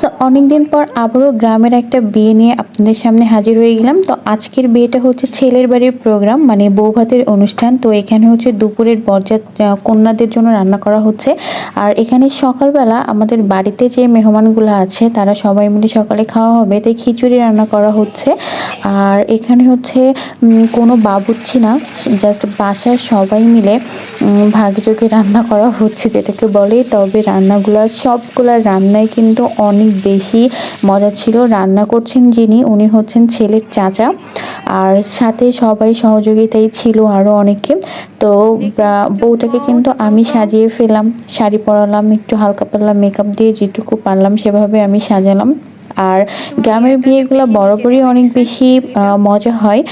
তো অনেকদিন পর আবারও গ্রামের একটা বিয়ে নিয়ে আপনাদের সামনে হাজির হয়ে গেলাম। তো আজকের বিয়েটা হচ্ছে ছেলের বাড়ির প্রোগ্রাম মানে বৌভাতের অনুষ্ঠান। তো এখানে হচ্ছে দুপুরের আহ, কন্যাদের জন্য রান্না করা হচ্ছে। আর এখানে সকালবেলা আমাদের বাড়িতে যে মেহমানগুলো আছে তারা সবাই মিলে সকালে খাওয়া হবে তাই খিচুড়ি রান্না করা হচ্ছে। আর এখানে হচ্ছে কোনো বাবুচ্ছি না জাস্ট বাসার সবাই মিলে ভাগযোগে রান্না করা হচ্ছে যেটাকে বলে তবে রান্নাগুলো সবগুলা রান্নাই কিন্তু অনেক বেশি মজা ছিল। রান্না করছেন যিনি, উনি হচ্ছেন ছেলের চাচা। আর সাথে সবাই সহযোগিতাই ছিল আরও অনেকে। তো বউটাকে কিন্তু আমি সাজিয়ে ফেলাম, শাড়ি পরালাম, একটু হালকা পাতলা মেকআপ দিয়ে যেটুকু পারলাম সেভাবে আমি সাজালাম। আর গ্রামের বিয়েগুলো বরাবরই অনেক বেশি মজা হয়।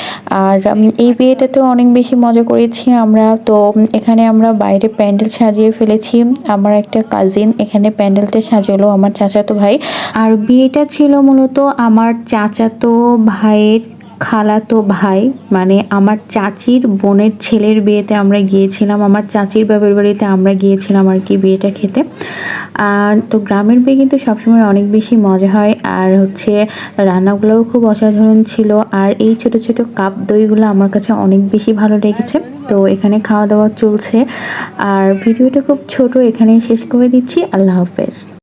আর এই বিয়েটাতেও অনেক বেশি মজা করেছি আমরা। তো এখানে আমরা বাইরে প্যান্ডেল সাজিয়ে ফেলেছি। আমার একটা কাজিন এখানে প্যান্ডেলটা সাজালো, আমার চাচাতো ভাই। আর বিয়েটা ছিল মূলত আমার চাচাতো ভাইয়ের খালাতো ভাই মানে আমার চাচির বোনের ছেলের বিয়েতে আমরা গিয়েছিলাম, আমার চাচির বাবার বাড়িতে আমরা গিয়েছিলাম আর কি বিয়েটা খেতে। আর তো গ্রামের বিয়ে কিন্তু সবসময় অনেক বেশি মজা হয়, আর হচ্ছে রান্নাগুলোও খুব অসাধারণ ছিল, আর এই ছোট ছোট কাপ দইগুলো আমার কাছে অনেক বেশি ভালো লেগেছে। তো এখানে খাওয়া দাওয়া চলছে, আর ভিডিওটা খুব ছোট, এখানেই শেষ করে দিচ্ছি, আল্লাহ হাফেজ।